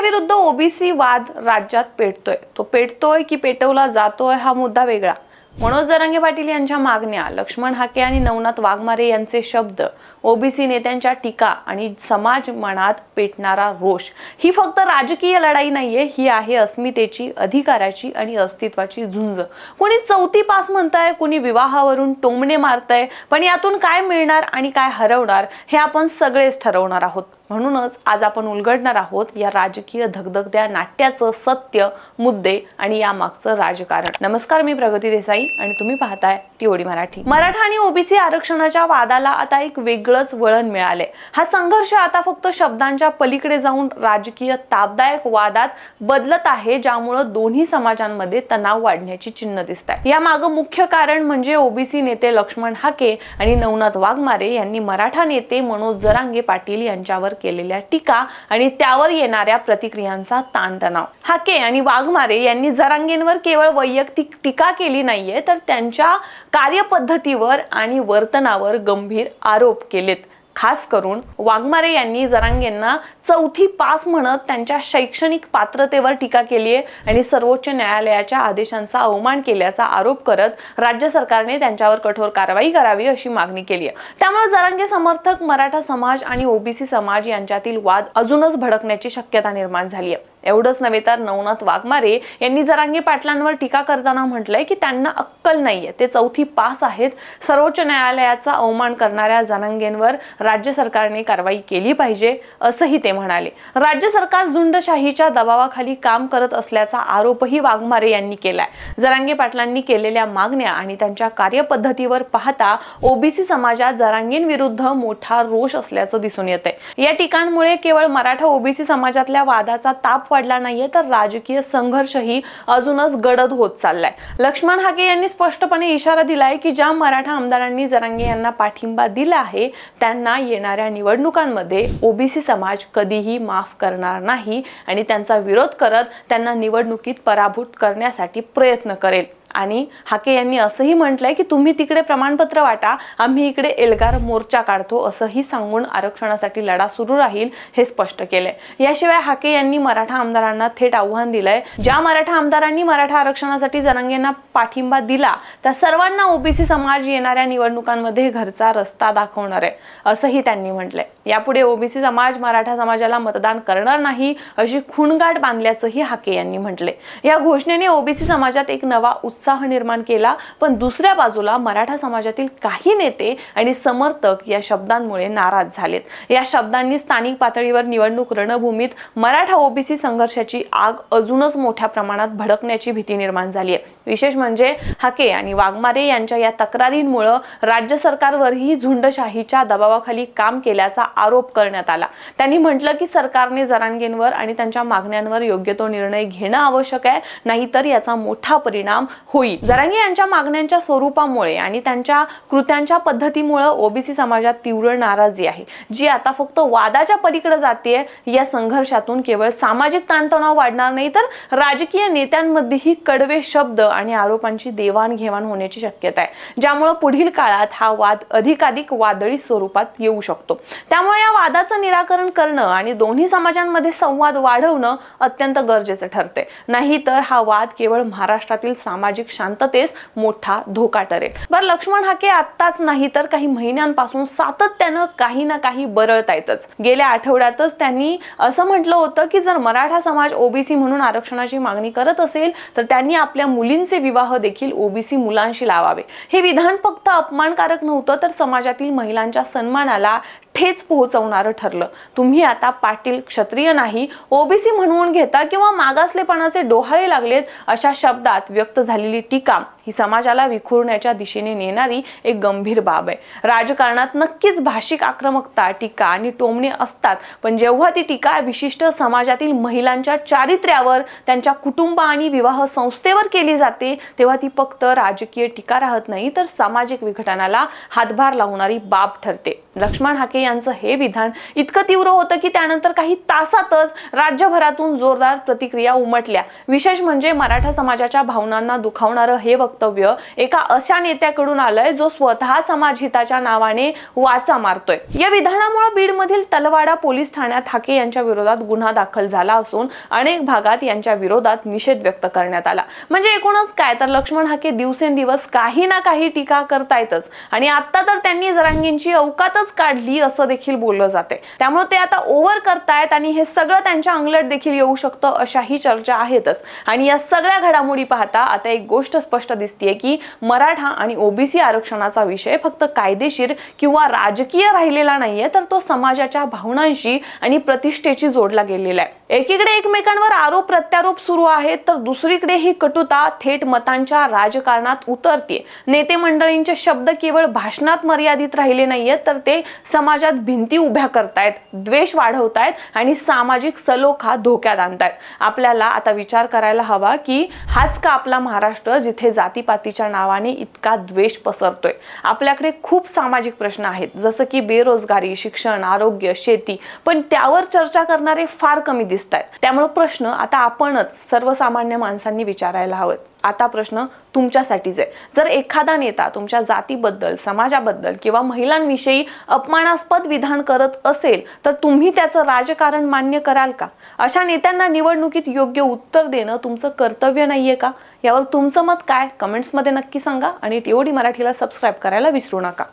विरुद्ध ओबीसी वाद राज्यात पेटतोय. तो पेटतोय की पेटवला जातोय हा मुद्दा वेगळा. मनोज जरांगे पाटील यांच्या मागण्या लक्ष्मण हाके आणि नवनाथ वाघमारे यांचे शब्द ओबीसी नेत्यांच्या टीका आणि समाज मनात पेटणारा रोष. ही फक्त राजकीय लढाई नाहीये ही आहे अस्मितेची अधिकाराची आणि अस्तित्वाची झुंज. कोणी चौथी पास म्हणताय कोणी विवाहावरून टोमणे मारताय पण यातून काय मिळणार आणि काय हरवणार हे आपण सगळेच ठरवणार आहोत. म्हणूनच आज आपण उलगडणार आहोत या राजकीय धगधगत्या नाट्याचं सत्य मुद्दे आणि यामागचं राजकारण. नमस्कार मी प्रगती देसाई आणि तुम्ही पाहताय टीओडी मराठी. मराठा आणि ओबीसी आरक्षणाच्या वादाला आता एक वेगळंच वळण मिळाले. हा संघर्ष आता फक्त शब्दांच्या पलीकडे जाऊन राजकीय तापदायक वादात बदलत आहे ज्यामुळं दोन्ही समाजांमध्ये तणाव वाढण्याची चिन्ह दिसत आहे यामागं मुख्य कारण म्हणजे ओबीसी नेते लक्ष्मण हाके आणि नवनाथ वाघमारे यांनी मराठा नेते मनोज जरांगे पाटील यांच्यावर केलेल्या टीका आणि त्यावर येणाऱ्या प्रतिक्रियांचा ताणतणाव. हाके आणि वाघमारे यांनी जरांगेंवर केवळ वैयक्तिक टीका केली नाहीये तर त्यांच्या कार्यपद्धतीवर आणि वर्तनावर गंभीर आरोप केलेत. खास करून वाघमारे यांनी जरांगेंना चौथी पास म्हणत त्यांच्या शैक्षणिक पात्रतेवर टीका केली आहे आणि सर्वोच्च न्यायालयाच्या आदेशांचा अवमान केल्याचा आरोप करत राज्य सरकारने त्यांच्यावर कठोर कारवाई करावी अशी मागणी केली आहे. त्यामुळे जरांगे समर्थक मराठा समाज आणि ओबीसी समाज यांच्यातील वाद अजूनच भडकण्याची शक्यता निर्माण झाली आहे. एवढंच नव्हे तर नवनाथ वाघमारे यांनी जरांगे पाटलांवर टीका करताना म्हटलंय की त्यांना अक्कल नाहीये. ते चौथी पास आहेत. सर्वोच्च न्यायालयाचा अवमान करणाऱ्या जरांगेंवर राज्य सरकारने कारवाई केली पाहिजे असंही ते म्हणाले. राज्य सरकार झुंडशाहीच्या दबावाखाली काम करत असल्याचा आरोपही वाघमारे यांनी केलाय. जरांगे पाटलांनी केलेल्या मागण्या आणि त्यांच्या कार्यपद्धतीवर पाहता ओबीसी समाजात जरांगेंविरुद्ध मोठा रोष असल्याचं दिसून येतंय. या टीकांमुळे केवळ मराठा ओबीसी समाजातल्या वादाचा ताप वाढला नाहीये तर राजकीय संघर्षही अजूनच गडद होत चाललाय. लक्ष्मण हाके यांनी स्पष्टपणे इशारा दिलाय की ज्या मराठा आमदारांनी जरांगे यांना पाठिंबा दिला आहे त्यांना येणाऱ्या निवडणुकांमध्ये ओबीसी समाज कधी कधीही माफ करणार नाही आणि त्यांचा विरोध करत त्यांना निवडणुकीत पराभूत करण्यासाठी प्रयत्न करेल. आणि हाके यांनी असंही म्हटलंय की तुम्ही तिकडे प्रमाणपत्र वाटा आम्ही इकडे एल्गार मोर्चा काढतो असंही सांगून आरक्षणासाठी लढा सुरू राहील हे स्पष्ट केलंय. याशिवाय हाके यांनी मराठा आमदारांना थेट आव्हान दिलंय. ज्या मराठा आमदारांनी मराठा आरक्षणासाठी जनंगेंना पाठिंबा दिला त्या सर्वांना ओबीसी समाज येणाऱ्या निवडणुकांमध्ये घरचा रस्ता दाखवणार आहे असंही त्यांनी म्हटलंय. यापुढे ओबीसी समाज मराठा समाजाला मतदान करणार नाही अशी खुणगाठ बांधल्याचंही हाके यांनी म्हटले या घोषणेने ओबीसी समाजात एक नवा उत्साह उत्साह निर्माण केला. पण दुसऱ्या बाजूला मराठा समाजातील काही नेते आणि समर्थक या शब्दांमुळे नाराज झालेत. या शब्दांनी स्थानिक पातळीवर निवडणूक रणभूमीत मराठा ओबीसी संघर्षाची आग अजूनच मोठ्या प्रमाणात भडकण्याची भीती निर्माण झाली आहे. विशेष म्हणजे हाके आणि वाघमारे यांच्या या तक्रारींमुळं राज्य सरकारवरही झुंडशाहीच्या दबावाखाली काम केल्याचा आरोप करण्यात आला. त्यांनी म्हटलं की सरकारने जरांगेंवर आणि त्यांच्या मागण्यांवर योग्य तो निर्णय घेणं आवश्यक आहे नाहीतर याचा मोठा परिणाम होईल. जरांगे यांच्या मागण्यांच्या स्वरूपामुळे आणि त्यांच्या कृत्यांच्या पद्धतीमुळे ओबीसी समाजात तीव्र नाराजी आहे. जी आता फक्त वादाच्या पलीकडे जाते या संघर्षातून केवळ सामाजिक ताणतणाव वाढणार नाही तर राजकीय नेत्यांमध्येही कडवे शब्द आणि आरोपांची देवाणघेवाण होण्याची शक्यता आहे. ज्यामुळे पुढील काळात हा वाद अधिकाधिक वादळी स्वरूपात येऊ शकतो. त्यामुळे या वादाचं निराकरण करणं आणि दोन्ही समाजांमध्ये संवाद वाढवणं अत्यंत गरजेचं ठरते नाहीतर हा वाद केवळ महाराष्ट्रातील सामाजिक शांततेस मोठा धोका ठरेल. बरं लक्ष्मण हाके आत्ताच नाही तर काही महिन्यांपासून सातत्यानं काही ना काही बरळत आहेतच गेल्या आठवड्यातच त्यांनी असं म्हटलं होतं की जर मराठा समाज ओबीसी म्हणून आरक्षणाची मागणी करत असेल तर त्यांनी आपल्या मुलींचे विवाह देखील ओबीसी मुलांशी लावावे. हे विधान फक्त अपमानकारक नव्हतं तर समाजातील महिलांच्या सन्मानाला ठेच पोहोचवणारं ठरलं. तुम्ही आता पाटील क्षत्रिय नाही ओबीसी म्हणून घेता किंवा मागासलेपणाचे डोहाळे लागलेत अशा शब्दात व्यक्त झालेली टीका ही समाजाला विखुरण्याच्या दिशेने नेणारी एक गंभीर बाब आहे. राजकारणात नक्कीच भाषिक आक्रमकता टीका आणि टोमणे असतात पण जेव्हा ती टीका विशिष्ट समाजातील महिलांच्या चारित्र्यावर त्यांच्या कुटुंब आणि विवाह संस्थेवर केली जाते तेव्हा ती फक्त राजकीय टीका राहत नाही तर सामाजिक विघटनाला हातभार लावणारी बाब ठरते. लक्ष्मण हाके यांचं हे विधान इतकं तीव्र होतं की त्यानंतर काही तासातच राज्यभरातून जोरदार प्रतिक्रिया उमटल्या. विशेष म्हणजे मराठा समाजाच्या भावनांना दुखावणारं हे वक्तव्य वक्तव्य एका अशा नेत्याकडून आलंय जो स्वतः समाजहिताच्या नावाने वाचा मारतोय. या विधानामुळे बीडमधील तलवाडा पोलीस ठाण्यात हाके यांच्या विरोधात गुन्हा दाखल झाला असून अनेक भागात यांच्या विरोधात निषेध व्यक्त करण्यात आला. म्हणजे एकूणच काय? तर लक्ष्मण हाके दिवसेंदिवस काही ना काही टीका करतायतच. आणि आता तर त्यांनी जरांगींची अवकातच काढली असं देखील बोललं जाते त्यामुळे ते आता ओव्हर करतायत आणि हे सगळं त्यांच्या अंगलट देखील येऊ शकतं अशाही चर्चा आहेतच. आणि या सगळ्या घडामोडी पाहता आता एक गोष्ट स्पष्ट दिसतीये की मराठा आणि ओबीसी आरक्षणाचा विषय फक्त कायदेशीर किंवा राजकीय राहिलेला नाहीये तर तो समाजाच्या भावनांशी आणि प्रतिष्ठेची जोडला गेलेला आहे. एकीकडे एकमेकांवर आरोप प्रत्यारोप सुरू आहेत तर दुसरीकडे ही कटुता थेट मतांच्या राजकारणात उतरते नेते मंडळींचे शब्द केवळ भाषणात मर्यादित राहिले नाहीयेत तर ते समाजात भिंती उभ्या करतायत द्वेष वाढवतायत आणि सामाजिक सलोखा धोक्यात आणतायत. आपल्याला आता विचार करायला हवा की हाच का आपला महाराष्ट्र जिथे जातीपातीच्या नावाने इतका द्वेष पसरतोय. आपल्याकडे खूप सामाजिक प्रश्न आहेत जसं की बेरोजगारी शिक्षण आरोग्य शेती पण त्यावर चर्चा करणारे फार कमी दिसत आहेत त्यामुळे प्रश्न आता आपणच सर्वसामान्य माणसांनी विचारायला हवेत. आता प्रश्न तुमच्यासाठीच आहे. जर एखादा नेता तुमच्या जातीबद्दल समाजाबद्दल किंवा महिलांविषयी अपमानास्पद विधान करत असेल तर तुम्ही त्याचं राजकारण मान्य कराल का? अशा नेत्यांना निवडणुकीत योग्य उत्तर देणं तुमचं कर्तव्य नाहीये का? यावर तुमचं मत काय? कमेंट्समध्ये नक्की सांगा आणि टीओडी मराठीला सबस्क्राईब करायला विसरू नका.